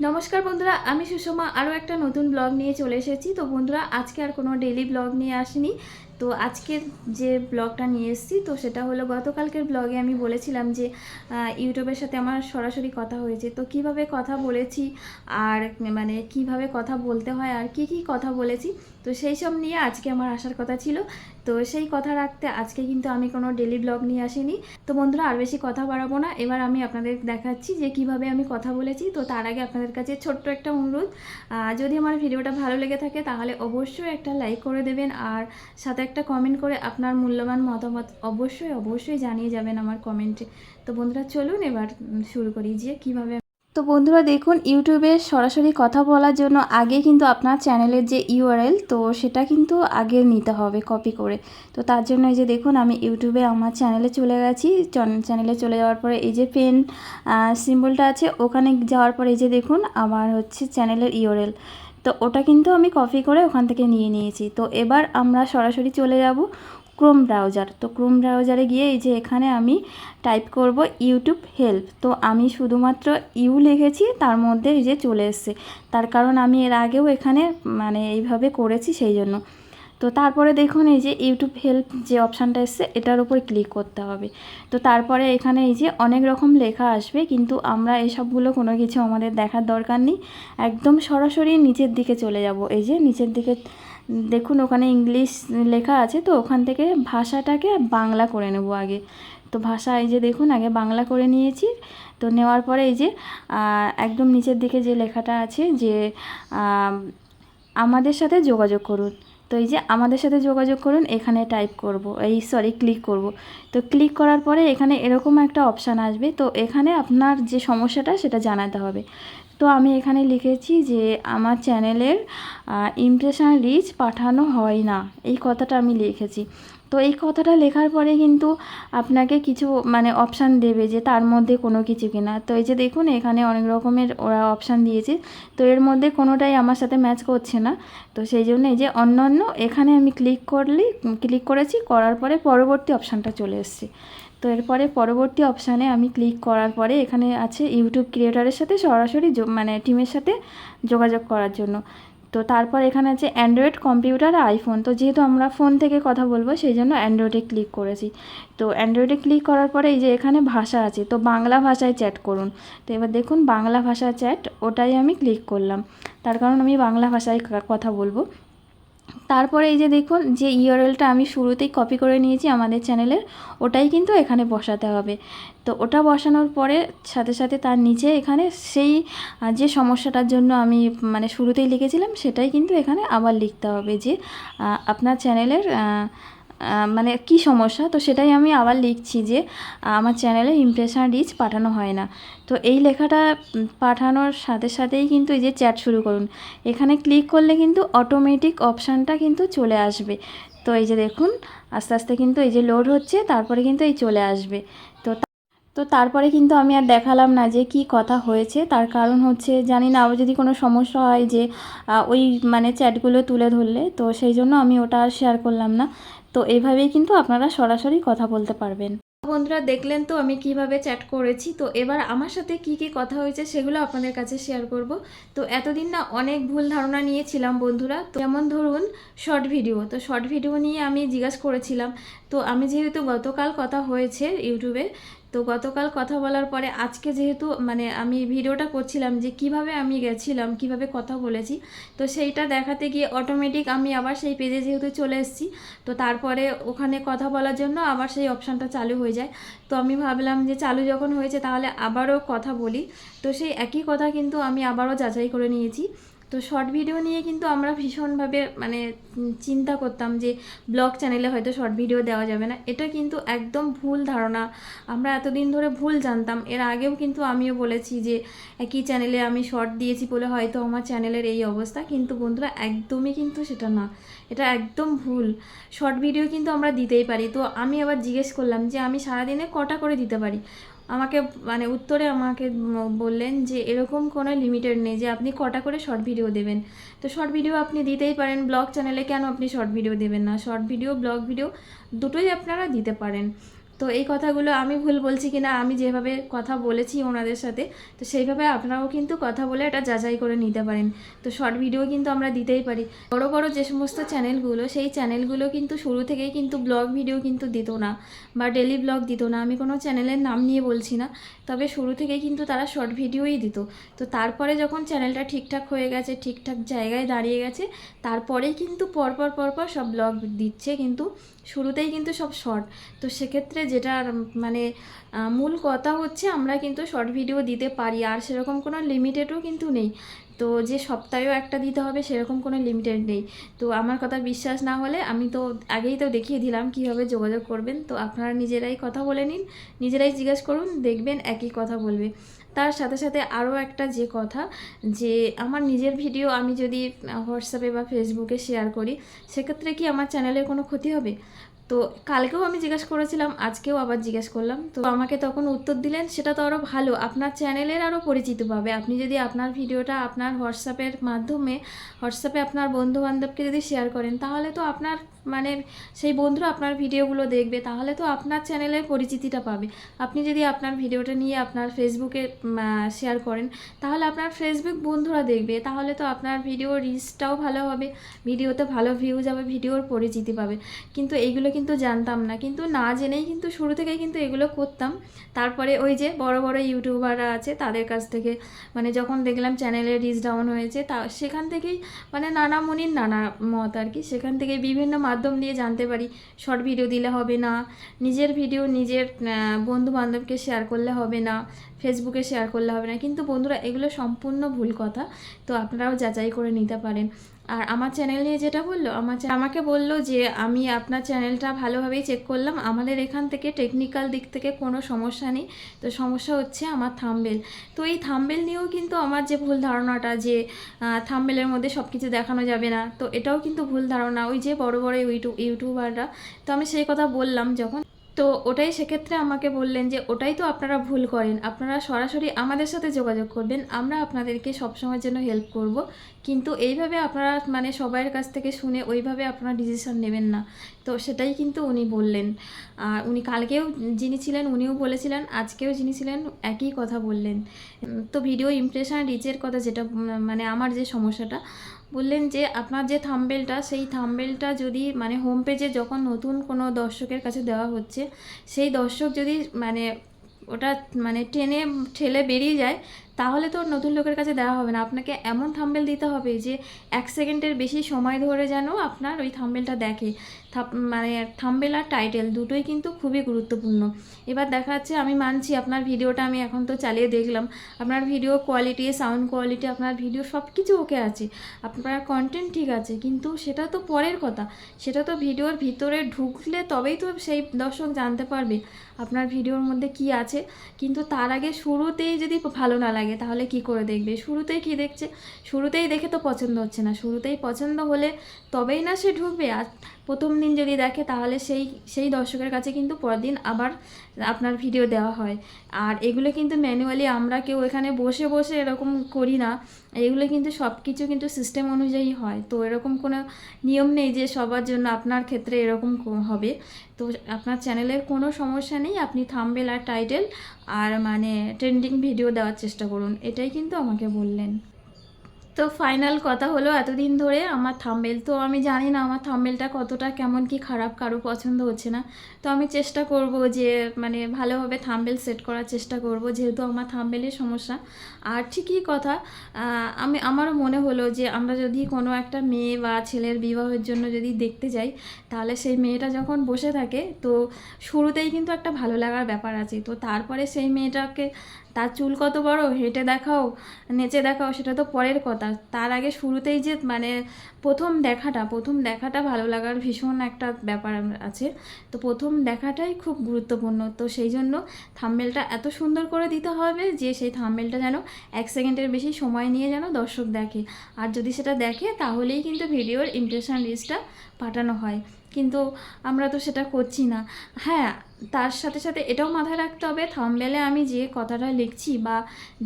নমস্কার বন্ধুরা, আমি সুষমা। আরও একটা নতুন ব্লগ নিয়ে চলে এসেছি। তো বন্ধুরা, আজকে আর কোনো ডেলি ব্লগ নিয়ে আসিনি। তো আজকের যে ব্লগটা নিয়ে এসেছি, তো সেটা হলো গতকালকের ব্লগে আমি বলেছিলাম যে ইউটিউবের সাথে আমার সরাসরি কথা হয়েছে। তো কীভাবে কথা বলেছি আর মানে কীভাবে কথা বলতে হয় আর কি কি কথা বলেছি, তো সেই সব নিয়ে আজকে আমার আসার কথা ছিল। তো সেই কথা রাখতে আজকে কিন্তু আমি কোনো ডেলি ব্লগ নিয়ে আসিনি। তো বন্ধুরা, আর বেশি কথা বাড়াবো না। এবার আমি আপনাদের দেখাচ্ছি যে কীভাবে আমি কথা বলেছি। তো তার আগে আপনাদের কাছে ছোট্ট একটা অনুরোধ যদি আমার ভিডিওটা ভালো লেগে থাকে, তাহলে অবশ্যই একটা লাইক করে দেবেন। আর সাথে একটা কমেন্ট করে আপনার মূল্যবান মতামত অবশ্যই অবশ্যই জানিয়ে যাবেন আমার কমেন্টে তো বন্ধুরা, চলুন এবার শুরু করি যে কীভাবে তো বন্ধুরা, দেখুন, ইউটিউবে সরাসরি কথা বলার জন্য আগে কিন্তু আপনার চ্যানেলের যে ইউআরএল তো সেটা কিন্তু আগে নিতে হবে কপি করে। তো তার জন্য এই যে দেখুন, আমি ইউটিউবে আমার চ্যানেলে চলে গেছি। চ্যানেলে চলে যাওয়ার পরে এই যে পেন সিম্বলটা আছে, ওখানে যাওয়ার পরে এই যে দেখুন, আমার হচ্ছে চ্যানেলের ইউআরএল তো ওটা কিন্তু আমি কপি করে ওখান থেকে নিয়ে নিয়েছি। তো এবার আমরা সরাসরি চলে যাব ক্রোম ব্রাউজার তো ক্রোম ব্রাউজারে গিয়ে এই যে এখানে আমি টাইপ করব ইউটিউব হেল্প তো আমি শুধুমাত্র ইউ লিখেছি, তার মধ্যে এই যে চলে এসছে। তার কারণ আমি এর আগেও এখানে মানে এইভাবে করেছি, সেই জন্য। তো তারপরে দেখুন এই যে ইউটিউব হেল্প যে অপশানটা এসছে, এটার উপর ক্লিক করতে হবে। তো তারপরে এখানে এই যে অনেক রকম লেখা আসবে, কিন্তু আমরা এসবগুলো কোনো কিছু আমাদের দেখার দরকার নেই। একদম সরাসরি নিচের দিকে চলে যাব। এই যে নিচের দিকে, দেখুন ওখানে ইংলিশ লেখা আছে, তো ওখান থেকে ভাষাটাকে বাংলা করে নেব আগে। তো ভাষা এই যে দেখুন, আগে বাংলা করে নিয়েছি। তো নেওয়ার পরে এই যে একদম নিচের দিকে যে লেখাটা আছে যে আমাদের সাথে যোগাযোগ করুন। তো এই যে আমাদের সাথে যোগাযোগ করুন, এখানে টাইপ করব, এই সরি ক্লিক করব। তো ক্লিক করার পরে এখানে এরকম একটা অপশান আসবে, তো এখানে আপনার যে সমস্যাটা সেটা জানাতে হবে। তো আমি এখানে লিখেছি যে আমার চ্যানেলের ইমপ্রেশন রিচ পাঠানো হয় না। এই কথাটা আমি লিখেছি। তো এই কথাটা লেখার পরে কিন্তু আপনাকে কিছু মানে অপশান দেবে যে তার মধ্যে কোনো কিছু কিনা। তো এই যে দেখুন, এখানে অনেক রকমের ওরা অপশান দিয়েছে। তো এর মধ্যে কোনোটাই আমার সাথে ম্যাচ করছে না। তো সেই জন্য এই যে অন্য অন্য এখানে আমি ক্লিক করলেই ক্লিক করেছি, করার পরে পরবর্তী অপশানটা চলে এসছে। তো এরপরে পরবর্তী অপশানে আমি ক্লিক করার পরে এখানে আছে ইউটিউব ক্রিয়েটারের সাথে সরাসরি মানে টিমের সাথে যোগাযোগ করার জন্য। তো তারপর এখানে আছে অ্যান্ড্রয়েড কম্পিউটার আর আইফোন তো যেহেতু আমরা ফোন থেকে কথা বলব, সেই জন্য অ্যান্ড্রয়েডে ক্লিক করেছি। তো অ্যান্ড্রয়েডে ক্লিক করার পরে এই যে এখানে ভাষা আছে, তো বাংলা ভাষায় চ্যাট করুন। তো এবার দেখুন বাংলা ভাষা চ্যাট ওটাই আমি ক্লিক করলাম। তার কারণ আমি বাংলা ভাষায় কথা বলব। তারপরে এই যে দেখুন, যে ইউআরএলটা আমি শুরুতেই কপি করে নিয়েছি আমাদের চ্যানেলের, ওটাই কিন্তু এখানে বসাতে হবে। তো ওটা বসানোর পরে সাথে সাথে তার নিচে এখানে সেই যে সমস্যাটার জন্য আমি মানে শুরুতেই লিখেছিলাম, সেটাই কিন্তু এখানে আবার লিখতে হবে যে আপনার চ্যানেলের মানে কি সমস্যা? তো সেটাই আমি আবার লিখছি যে আমার চ্যানেলে ইমপ্রেশন রিচ পাঠানো হয় না। তো এই লেখাটা পাঠানোর সাথে সাথেই কিন্তু এই যে চ্যাট শুরু করুন। এখানে ক্লিক করলে কিন্তু অটোমেটিক অপশানটা কিন্তু চলে আসবে। তো এই যে দেখুন, আস্তে আস্তে কিন্তু এই যে লোড হচ্ছে, তারপরে কিন্তু এই চলে আসবে। তো তো তারপরে কিন্তু আমি আর দেখালাম না যে কি কথা হয়েছে। তার কারণ হচ্ছে, জানি না, আবার যদি কোনো সমস্যা হয় যে ওই মানে চ্যাটগুলো তুলে ধরলে, তো সেই জন্য আমি ওটা আর শেয়ার করলাম না। তো এইভাবেই কিন্তু আপনারা সরাসরি কথা বলতে পারবেন। বন্ধুরা দেখলেন তো আমি কীভাবে চ্যাট করেছি। তো এবার আমার সাথে কি কি কথা হয়েছে সেগুলো আপনাদের কাছে শেয়ার করব। তো এতদিন না অনেক ভুল ধারণা নিয়েছিলাম বন্ধুরা। তো যেমন ধরুন শর্ট ভিডিও তো শর্ট ভিডিও নিয়ে আমি জিজ্ঞাসা করেছিলাম। তো আমি যেহেতু গতকাল কথা হয়েছে ইউটিউবে তো গতকাল কথা বলার পরে আজকে যেহেতু মানে আমি ভিডিওটা করছিলাম যে কীভাবে আমি গেছিলাম, কীভাবে কথা বলেছি, তো সেইটা দেখাতে গিয়ে অটোমেটিক আমি আবার সেই পেজে যেহেতু চলে এসেছি, তো তারপরে ওখানে কথা বলার জন্য আবার সেই অপশানটা চালু হয়ে যায়। তো আমি ভাবলাম যে চালু যখন হয়েছে তাহলে আবারও কথা বলি। তো সেই একই কথা কিন্তু আমি আবারও যাচাই করে নিয়েছি। তো শর্ট ভিডিও নিয়ে কিন্তু আমরা ভীষণভাবে মানে চিন্তা করতাম যে ব্লগ চ্যানেলে হয়তো শর্ট ভিডিও দেওয়া যাবে না। এটা কিন্তু একদম ভুল ধারণা। আমরা এতদিন ধরে ভুল জানতাম। এর আগেও কিন্তু আমিও বলেছি যে একই চ্যানেলে আমি শর্ট দিয়েছি বলে হয়তো আমার চ্যানেলের এই অবস্থা। কিন্তু বন্ধুরা, একদমই কিন্তু সেটা না। এটা একদম ভুল। শর্ট ভিডিও কিন্তু আমরা দিতেই পারি। তো আমি আবার জিজ্ঞেস করলাম যে আমি সারাদিনে কটা করে দিতে পারি? আমাকে মানে উত্তরে আমাকে বললেন যে এরকম কোনো লিমিটেড নেই যে আপনি কটা করে শর্ট ভিডিও দেবেন। তো শর্ট ভিডিও আপনি দিতেই পারেন, ব্লগ চ্যানেলে কেন আপনি শর্ট ভিডিও দেবেন না? শর্ট ভিডিও, ব্লগ ভিডিও দুটোই আপনারা দিতে পারেন। তো এই কথাগুলো আমি ভুল বলছি কিনা আমি যেভাবে কথা বলেছি ওনাদের সাথে, তো সেইভাবে আপনারাও কিন্তু কথা বলে এটা যাচাই করে নিতে পারেন। তো শর্ট ভিডিও কিন্তু আমরা দিতেই পারি। বড় বড় যে সমস্ত চ্যানেলগুলো সেই চ্যানেলগুলো কিন্তু শুরু থেকেই কিন্তু ব্লগ ভিডিও কিন্তু দিত না বা ডেলি ব্লগ দিত না। আমি কোনো চ্যানেলের নাম নিয়ে বলছি না, তবে শুরু থেকেই কিন্তু তারা শর্ট ভিডিওই দিত। তো তারপরে যখন চ্যানেলটা ঠিকঠাক হয়ে গেছে, ঠিকঠাক জায়গায় দাঁড়িয়ে গেছে, তারপরেই কিন্তু পরপর পরপর সব ব্লগ দিচ্ছে কিন্তু, শুরুতেই কিন্তু সব শর্ট তো সেক্ষেত্রে যেটা মানে মূল কথা হচ্ছে আমরা কিন্তু শর্ট ভিডিও দিতে পারি, আর সেরকম কোনো লিমিটেডও কিন্তু নেই। তো যে সপ্তাহেও একটা দিতে হবে, সেরকম কোনো লিমিটেড নেই। তো আমার কথা বিশ্বাস না হলে আমি তো আগেই তো দেখিয়ে দিলাম কীভাবে যোগাযোগ করবেন। তো আপনারা নিজেরাই কথা বলে নিন, নিজেরাই জিজ্ঞেস করুন, দেখবেন একই কথা বলবে। তার সাথে সাথে আরও একটা যে কথা, যে আমার নিজের ভিডিও আমি যদি হোয়াটসঅ্যাপে বা ফেসবুকে শেয়ার করি, সেক্ষেত্রে কি আমার চ্যানেলের কোনো ক্ষতি হবে? তো কালকেও আমি জিজ্ঞেস করেছিলাম, আজকেও আবার জিজ্ঞেস করলাম। তো আমাকে তখন উত্তর দিলেন, সেটা তো আরও ভালো। আপনার চ্যানেলের আরও পরিচিত পাবে। আপনি যদি আপনার ভিডিওটা আপনার হোয়াটসঅ্যাপের মাধ্যমে, হোয়াটসঅ্যাপে আপনার বন্ধু বান্ধবকে যদি শেয়ার করেন, তাহলে তো আপনার মানে সেই বন্ধুরা আপনার ভিডিওগুলো দেখবে, তাহলে তো আপনার চ্যানেলের পরিচিতিটা পাবে। আপনি যদি আপনার ভিডিওটা নিয়ে আপনার ফেসবুকে শেয়ার করেন, তাহলে আপনার ফেসবুক বন্ধুরা দেখবে, তাহলে তো আপনার ভিডিও রিচটাও ভালো হবে, ভিডিওতে ভালো ভিউ যাবে, ভিডিওর পরিচিতি পাবে। কিন্তু এইগুলো কিন্তু জানতাম না। কিন্তু না জেনেই কিন্তু শুরু থেকেই কিন্তু এগুলো করতাম। তারপরে ওই যে বড় বড় ইউটিউবাররা আছে, তাদের কাছ থেকে মানে যখন দেখলাম চ্যানেলে রিচ ডাউন হয়েছে, তা সেখান থেকেই মানে নানা মনির নানা মত আর কি, সেখান থেকে বিভিন্ন মাধ্যম দিয়ে জানতে পারি। শর্ট ভিডিও দিলে হবে না, নিজের ভিডিও নিজের বন্ধু বান্ধবকে শেয়ার করলে হবে না ফেসবুকে শেয়ার করলে হবে না। কিন্তু বন্ধুরা, এগুলো সম্পূর্ণ ভুল কথা। তো আপনারাও যাচাই করে নিতে পারেন। আর আমার চ্যানেল নিয়ে যেটা বলল, আমার আমাকে বলল যে, আমি আপনার চ্যানেলটা ভালোভাবেই চেক করলাম। আমাদের এখান থেকে টেকনিক্যাল দিক থেকে কোনো সমস্যা নেই। তো সমস্যা হচ্ছে আমার থাম্বেল তো এই থাম্বেল নিয়েও কিন্তু আমার যে ভুল ধারণাটা যে থাম্বেলের মধ্যে সব কিছু দেখানো যাবে না, তো এটাও কিন্তু ভুল ধারণা। ওই যে বড় বড় ইউটিউব, ইউটিউবাররা, তো আমি সেই কথা বললাম যখন তো ওটাই সেক্ষেত্রে আমাকে বললেন যে, ওটাই তো আপনারা ভুল করেন। আপনারা সরাসরি আমাদের সাথে যোগাযোগ করবেন। আমরা আপনাদেরকে সবসময়ের জন্য হেল্প করব। কিন্তু এইভাবে আপনারা মানে সবাইয়ের কাছ থেকে শুনে ওইভাবে আপনারা ডিসিশন নেবেন না। তো সেটাই কিন্তু উনি বললেন। আর উনি কালকেও যিনি ছিলেন, উনিও বলেছিলেন, আজকেও যিনি ছিলেন, একই কথা বললেন। তো ভিডিও ইমপ্রেশন রিচের কথা যেটা মানে আমার যে সমস্যাটা বললেন যে আপনার যে থাম্বেলটা, সেই থাম্বেলটা যদি মানে হোম পেজে যখন নতুন কোনো দর্শকের কাছে দেওয়া হচ্ছে, সেই দর্শক যদি মানে ওটা মানে টেনে ঠেলে বেরিয়ে যায়, তাহলে তো নতুন লোকের কাছে দেওয়া হবে না। আপনাকে এমন থাম্বেল দিতে হবে যে এক সেকেন্ডের বেশি সময় ধরে যেন আপনার ওই থাম্বেলটা দেখে। মানে থাম্বেল আর টাইটেল দুটোই কিন্তু খুবই গুরুত্বপূর্ণ। এবার দেখা যাচ্ছে আমি মানছি, আপনার ভিডিওটা আমি এখন তো চালিয়ে দেখলাম। আপনার ভিডিও কোয়ালিটি সাউন্ড কোয়ালিটি আপনার ভিডিও সব কিছু ওকে আছে। আপনার কন্টেন্ট ঠিক আছে, কিন্তু সেটা তো পরের কথা। সেটা তো ভিডিওর ভিতরে ঢুকলে তবেই তো সেই দর্শক জানতে পারবে আপনার ভিডিওর মধ্যে কি আছে। কিন্তু তার আগে শুরুতেই যদি ভালো না লাগে, তাহলে কি করে দেখবে? শুরুতেই কি দেখছে? শুরুতেই দেখে তো পছন্দ হচ্ছে না। শুরুতেই পছন্দ হলে তবেই না সে ঢুকবে। আর প্রথম দিন যদি দেখে, তাহলে সেই সেই দর্শকের কাছে কিন্তু পরের দিন আবার আপনার ভিডিও দেওয়া হয়। আর এগুলো কিন্তু ম্যানুয়ালি আমরা কেউ এখানে বসে বসে এরকম করি না। এগুলো কিন্তু সব কিছু কিন্তু সিস্টেম অনুযায়ী হয়। তো এরকম কোনো নিয়ম নেই যে সবার জন্য আপনার ক্ষেত্রে এরকম হবে। তো আপনার চ্যানেলের কোনো সমস্যা নেই। আপনি থাম্বেল আর টাইটেল আর মানে ট্রেন্ডিং ভিডিও দেওয়ার চেষ্টা করুন। এটাই কিন্তু আমাকে বললেন। তো ফাইনাল কথা হলো, এতদিন ধরে আমার থাম্বেল তো আমি জানি না আমার থাম্বেলটা কতটা কেমন কি খারাপ, কারও পছন্দ হচ্ছে না। তো আমি চেষ্টা করব যে মানে ভালোভাবে থাম্বেল সেট করার চেষ্টা করব, যেহেতু আমার থাম্বেলের সমস্যা। আর ঠিকই কথা আমি, আমারও মনে হলো যে, আমরা যদি কোনো একটা মেয়ে বা ছেলের বিবাহের জন্য যদি দেখতে যাই, তাহলে সেই মেয়েটা যখন বসে থাকে, তো শুরুতেই কিন্তু একটা ভালো লাগার ব্যাপার আছে। তো তারপরে সেই মেয়েটাকে তার চুল কত বড়? হেঁটে দেখাও, নেচে দেখাও, সেটা তো পরের কথা। তার আগে শুরুতেই যে মানে প্রথম দেখাটা প্রথম দেখাটা ভালো লাগার ভীষণ একটা ব্যাপার আছে। তো প্রথম দেখাটাই খুব গুরুত্বপূর্ণ। তো সেই জন্য থাম্বেলটা এত সুন্দর করে দিতে হবে যে, সেই থাম্বেলটা যেন এক সেকেন্ডের বেশি সময় নিয়ে যেন দর্শক দেখে। আর যদি সেটা দেখে, তাহলেই কিন্তু ভিডিওর ইমপ্রেশন লিস্টটা পাঠানো হয়। কিন্তু আমরা তো সেটা করছি না। হ্যাঁ তার সাথে সাথে এটাও মাথায় রাখতে হবে থামবেলে আমি যে কথাটা লিখছি বা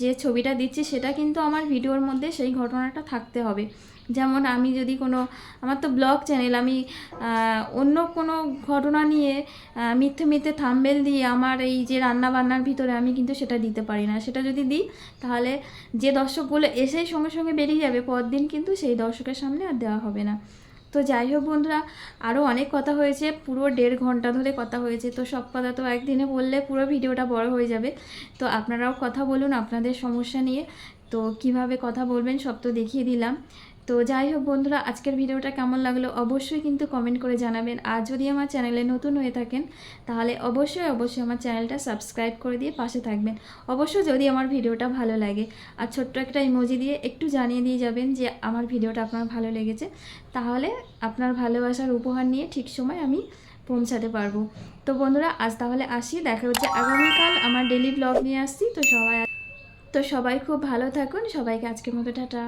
যে ছবিটা দিচ্ছি সেটা কিন্তু আমার ভিডিওর মধ্যে সেই ঘটনাটা থাকতে হবে। যেমন আমি যদি কোনো, আমার তো ব্লগ চ্যানেল আমি অন্য কোনো ঘটনা নিয়ে মিথ্যে মিথ্যে থাম্বেল দিয়ে আমার এই যে রান্না বান্নার ভিতরে আমি কিন্তু সেটা দিতে পারি না। সেটা যদি দিই, তাহলে যে দর্শকগুলো এসেই সঙ্গে সঙ্গে বেরিয়ে যাবে, পরদিন কিন্তু সেই দর্শকের সামনে আর দেওয়া হবে না। তো যাই হোক বন্ধুরা আরও অনেক কথা হয়েছে, পুরো দেড় ঘণ্টা ধরে কথা হয়েছে, তো সব কথা তো একদিনে বললে পুরো ভিডিওটা বড় হয়ে যাবে। তো আপনারাও কথা বলুন আপনাদের সমস্যা নিয়ে, তো কীভাবে কথা বলবেন সব তো দেখিয়ে দিলাম। তো যাই হোক বন্ধুরা, আজকের ভিডিওটা কেমন লাগল অবশ্যই কিন্তু কমেন্ট করে জানাবেন। আর যদি আমার চ্যানেলে নতুন হয়ে থাকেন, তাহলে অবশ্যই অবশ্যই আমার চ্যানেলটা সাবস্ক্রাইব করে দিয়ে পাশে থাকবেন। অবশ্যই যদি আমার ভিডিওটা ভালো লাগে, আর ছোট্ট একটা ইমোজি দিয়ে একটু জানিয়ে দিয়ে যাবেন যে আমার ভিডিওটা আপনার ভালো লেগেছে, তাহলে আপনার ভালোবাসার উপহার নিয়ে ঠিক সময় আমি পৌঁছাতে পারব। তো বন্ধুরা, আজ তাহলে আসি, দেখা হচ্ছে আগামীকাল আমার ডেলি ব্লগ নিয়ে আসছি। তো সবাই তো সবাই খুব ভালো থাকুন, সবাইকে আজকের মতো টাটা।